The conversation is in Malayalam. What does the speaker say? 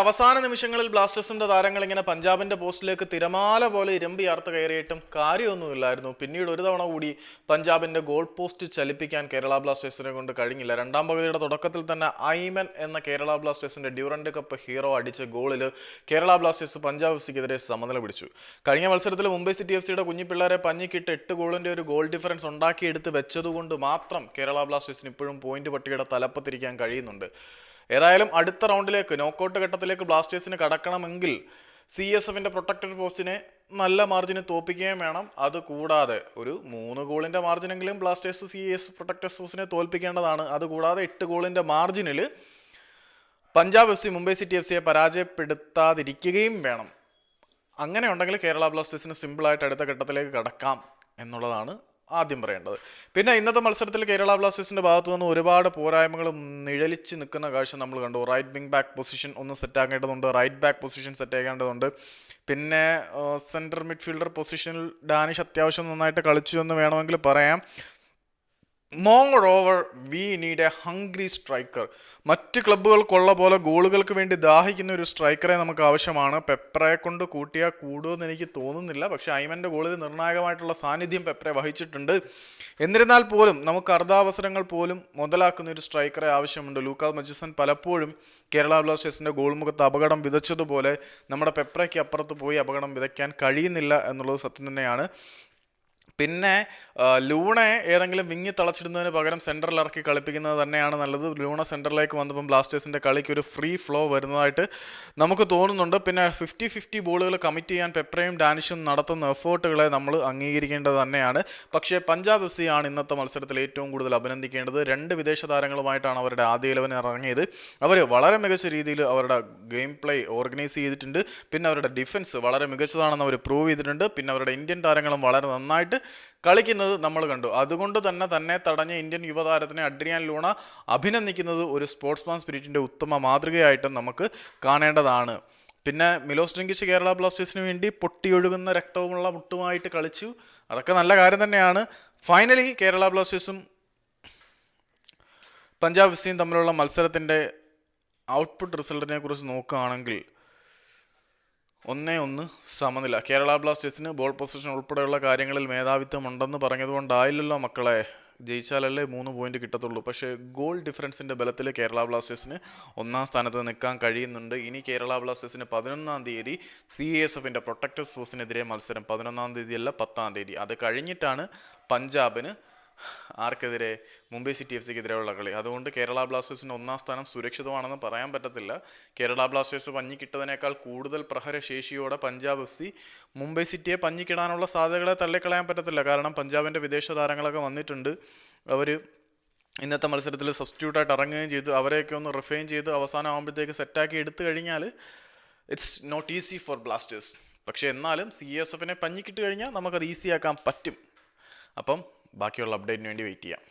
അവസാന നിമിഷങ്ങളിൽ ബ്ലാസ്റ്റേഴ്സിന്റെ താരങ്ങൾ ഇങ്ങനെ പഞ്ചാബിന്റെ പോസ്റ്റിലേക്ക് തിരമാല പോലെ ഇരമ്പി ഇരമ്പിയാർത്ത് കയറിയിട്ടും കാര്യമൊന്നുമില്ലായിരുന്നു. പിന്നീട് ഒരു തവണ കൂടി പഞ്ചാബിന്റെ ഗോൾ പോസ്റ്റ് ചലിപ്പിക്കാൻ കേരള ബ്ലാസ്റ്റേഴ്സിനെ കൊണ്ട് കഴിഞ്ഞില്ല. രണ്ടാം പകുതിയുടെ തുടക്കത്തിൽ തന്നെ ഐമൻ എന്ന കേരള ബ്ലാസ്റ്റേഴ്സിന്റെ ഡ്യൂറന്റ് കപ്പ് ഹീറോ അടിച്ച ഗോളിൽ കേരള ബ്ലാസ്റ്റേഴ്സ് പഞ്ചാബ് എഫ് സിക്കെതിരെ സമനില പിടിച്ചു. കഴിഞ്ഞ മത്സരത്തിൽ മുംബൈ സിറ്റി എഫ് സിയുടെ കുഞ്ഞിപ്പിള്ളേരെ പഞ്ഞിക്കിട്ട് എട്ട് ഗോളിന്റെ ഒരു ഗോൾ ഡിഫറൻസ് ഉണ്ടാക്കിയെടുത്ത് വെച്ചതുകൊണ്ട് മാത്രം കേരള ബ്ലാസ്റ്റേഴ്സിന് ഇപ്പോഴും പോയിന്റ് പട്ടികയുടെ തലപ്പത്തിരിക്കാൻ കഴിയുന്നുണ്ട്. ഏതായാലും അടുത്ത റൗണ്ടിലേക്ക് നോക്കൗട്ട് ഘട്ടത്തിലേക്ക് ബ്ലാസ്റ്റേഴ്സിന് കടക്കണമെങ്കിൽ സി എസ് എഫിന്റെ പ്രൊട്ടക്റ്റഡ് പോസ്റ്റിനെ നല്ല മാർജിന് തോൽപ്പിക്കുകയും വേണം. അത് കൂടാതെ ഒരു മൂന്ന് ഗോളിന്റെ മാർജിനെങ്കിലും ബ്ലാസ്റ്റേഴ്സ് സി എസ് പ്രൊട്ടക്റ്റഡ് പോസ്റ്റിനെ തോൽപ്പിക്കേണ്ടതാണ്. അതുകൂടാതെ എട്ട് ഗോളിന്റെ മാർജിനിൽ Punjab F C Mumbai city F സിയെ പരാജയപ്പെടുത്താതിരിക്കുകയും വേണം. അങ്ങനെ ഉണ്ടെങ്കിൽ കേരള ബ്ലാസ്റ്റേഴ്സിന് സിമ്പിളായിട്ട് അടുത്ത ഘട്ടത്തിലേക്ക് കടക്കാം എന്നുള്ളതാണ് ആദ്യം പറയേണ്ടത്. പിന്നെ ഇന്നത്തെ മത്സരത്തിൽ കേരള ബ്ലാസ്റ്റേഴ്സിന്റെ ഭാഗത്തു നിന്ന് ഒരുപാട് പോരായ്മകൾ നിഴലിച്ച് നിൽക്കുന്ന കാഴ്ച നമ്മൾ കണ്ടു. റൈറ്റ് വിങ് ബാക്ക് പൊസിഷൻ ഒന്ന് സെറ്റാക്കേണ്ടതുണ്ട് റൈറ്റ് ബാക്ക് പൊസിഷൻ സെറ്റാക്കേണ്ടതുണ്ട് പിന്നെ സെൻട്രൽ മിഡ്ഫീൽഡർ പൊസിഷനിൽ ഡാനിഷ് അത്യാവശ്യം നന്നായിട്ട് കളിച്ചു എന്ന് വേണമെങ്കിൽ പറയാം. More over we need a hungry striker മറ്റ് ക്ലബ്ബുകൾക്കുള്ള പോലെ ഗോളുകൾക്ക് വേണ്ടി ദാഹിക്കുന്ന ഒരു സ്ട്രൈക്കറെ നമുക്ക് ആവശ്യമാണ്. പെപ്രയെ കൊണ്ട് കൂട്ടിയാൽ കൂടുമെന്ന് എനിക്ക് തോന്നുന്നില്ല. പക്ഷേ ഐമന്റെ ഗോളിൽ നിർണായകമായിട്ടുള്ള സാന്നിധ്യം പെപ്രെ വഹിച്ചിട്ടുണ്ട്. എന്നിരുന്നാൽ പോലും നമുക്ക് അർദ്ധാവസരങ്ങൾ പോലും മുതലാക്കുന്ന ഒരു സ്ട്രൈക്കറെ ആവശ്യമുണ്ട്. ലൂക്കാ മജിസൺ പലപ്പോഴും കേരള ബ്ലാസ്റ്റേഴ്സിന്റെ ഗോൾമുഖത്ത് അപകടം വിതച്ചതുപോലെ നമ്മുടെ പെപ്രയ്ക്ക് അപ്പുറത്ത് പോയി അപകടം വിതയ്ക്കാൻ കഴിയുന്നില്ല എന്നുള്ളത് സത്യം തന്നെയാണ്. പിന്നെ ലൂണെ ഏതെങ്കിലും വിങ്ങി തളച്ചിടുന്നതിന് പകരം സെന്ററിൽ ഇറക്കി കളിപ്പിക്കുന്നത് തന്നെയാണ് നല്ലത്. ലൂണ സെന്ററിലേക്ക് വന്നപ്പം ബ്ലാസ്റ്റേഴ്സിന്റെ കളിക്ക് ഒരു ഫ്രീ ഫ്ലോ വരുന്നതായിട്ട് നമുക്ക് തോന്നുന്നുണ്ട്. പിന്നെ ഫിഫ്റ്റി ഫിഫ്റ്റി ബോളുകൾ കമ്മിറ്റ് ചെയ്യാൻ പെപ്രയും ഡാനിഷും നടത്തുന്ന എഫേർട്ടുകളെ നമ്മൾ അംഗീകരിക്കേണ്ടത് തന്നെയാണ്. പക്ഷേ പഞ്ചാബ് എഫ് ആണ് ഇന്നത്തെ മത്സരത്തിൽ ഏറ്റവും കൂടുതൽ അഭിനന്ദിക്കേണ്ടത്. രണ്ട് വിദേശ താരങ്ങളുമായിട്ടാണ് അവരുടെ ആദ്യ ഇലവൻ ഇറങ്ങിയത്. അവർ വളരെ മികച്ച രീതിയിൽ അവരുടെ ഗെയിം പ്ലേ ഓർഗനൈസ് ചെയ്തിട്ടുണ്ട്. പിന്നെ അവരുടെ ഡിഫൻസ് വളരെ മികച്ചതാണെന്ന് അവർ പ്രൂവ് ചെയ്തിട്ടുണ്ട്. പിന്നെ അവരുടെ ഇന്ത്യൻ താരങ്ങളും വളരെ നന്നായിട്ട് കളിക്കുന്നത് നമ്മൾ കണ്ടു. അതുകൊണ്ട് തന്നെ തന്നെ തടഞ്ഞ ഇന്ത്യൻ യുവതാരത്തിനെ അഡ്രിയാൻ ലൂണ അഭിനന്ദിക്കുന്നത് ഒരു സ്പോർട്സ്മാൻ സ്പിരിറ്റിന്റെ ഉത്തമ മാതൃകയായിട്ടും നമുക്ക് കാണേണ്ടതാണ്. പിന്നെ മിലോസ് ഡ്രിങ്കിച്ച് കേരള ബ്ലാസ്റ്റേഴ്സിന് വേണ്ടി പൊട്ടിയൊഴുകുന്ന രക്തവുമുള്ള മുട്ടുമായിട്ട് കളിച്ചു. അതൊക്കെ നല്ല കാര്യം തന്നെയാണ്. ഫൈനലി കേരള ബ്ലാസ്റ്റേഴ്സും പഞ്ചാബ് സിയും തമ്മിലുള്ള മത്സരത്തിന്റെ ഔട്ട്പുട്ട് റിസൾട്ടിനെ കുറിച്ച് നോക്കുകയാണെങ്കിൽ ഒന്നേ ഒന്ന് സമനില. കേരള ബ്ലാസ്റ്റേഴ്സിന് ബോൾ പൊസിഷൻ ഉൾപ്പെടെയുള്ള കാര്യങ്ങളിൽ മേധാവിത്വം ഉണ്ടെന്ന് പറഞ്ഞതുകൊണ്ടായില്ലല്ലോ മക്കളെ. ജയിച്ചാലല്ലേ മൂന്ന് പോയിന്റ് കിട്ടത്തുള്ളൂ. പക്ഷേ ഗോൾ ഡിഫറൻസിന്റെ ബലത്തിൽ കേരള ബ്ലാസ്റ്റേഴ്സിന് ഒന്നാം സ്ഥാനത്ത് നിൽക്കാൻ കഴിയുന്നുണ്ട്. ഇനി കേരള ബ്ലാസ്റ്റേഴ്സിന് പതിനൊന്നാം തീയതി സി എസ് എഫിന്റെ പ്രൊട്ടക്ടേഴ്സ് ഫോഴ്സിനെതിരെ മത്സരം. പതിനൊന്നാം തീയതി അല്ല പത്താം തീയതി. അത് കഴിഞ്ഞിട്ടാണ് പഞ്ചാബിന് ആർക്കെതിരെ മുംബൈ സിറ്റി എഫ് സിക്കെതിരെയുള്ള കളി. അതുകൊണ്ട് കേരള ബ്ലാസ്റ്റേഴ്സിന് ഒന്നാം സ്ഥാനം സുരക്ഷിതമാണെന്ന് പറയാൻ പറ്റത്തില്ല. കേരള ബ്ലാസ്റ്റേഴ്സ് പഞ്ഞിക്കിട്ടതിനേക്കാൾ കൂടുതൽ പ്രഹരശേഷിയോടെ പഞ്ചാബ് എഫ് സി മുംബൈ സിറ്റിയെ പഞ്ഞിക്കിടാനുള്ള സാധ്യതകളെ തള്ളിക്കളയാൻ പറ്റത്തില്ല. കാരണം പഞ്ചാബിന്റെ വിദേശ താരങ്ങളൊക്കെ വന്നിട്ടുണ്ട്. അവർ ഇന്നത്തെ മത്സരത്തിൽ സബ്സ്റ്റിറ്റ്യൂട്ടായിട്ട് ഇറങ്ങുകയും ചെയ്തു. അവരെയൊക്കെ ഒന്ന് റിഫൈൻ ചെയ്ത് അവസാനം ആകുമ്പോഴത്തേക്ക് സെറ്റാക്കി എടുത്തു കഴിഞ്ഞാൽ it's not easy for Blasters. പക്ഷേ എന്നാലും സി എസ് എഫിനെ പഞ്ഞിക്കിട്ട് കഴിഞ്ഞാൽ നമുക്കത് ഈസിയാക്കാൻ പറ്റും. അപ്പം ബാക്കിയുള്ള അപ്ഡേറ്റിന് വേണ്ടി വെയിറ്റ് ചെയ്യാം.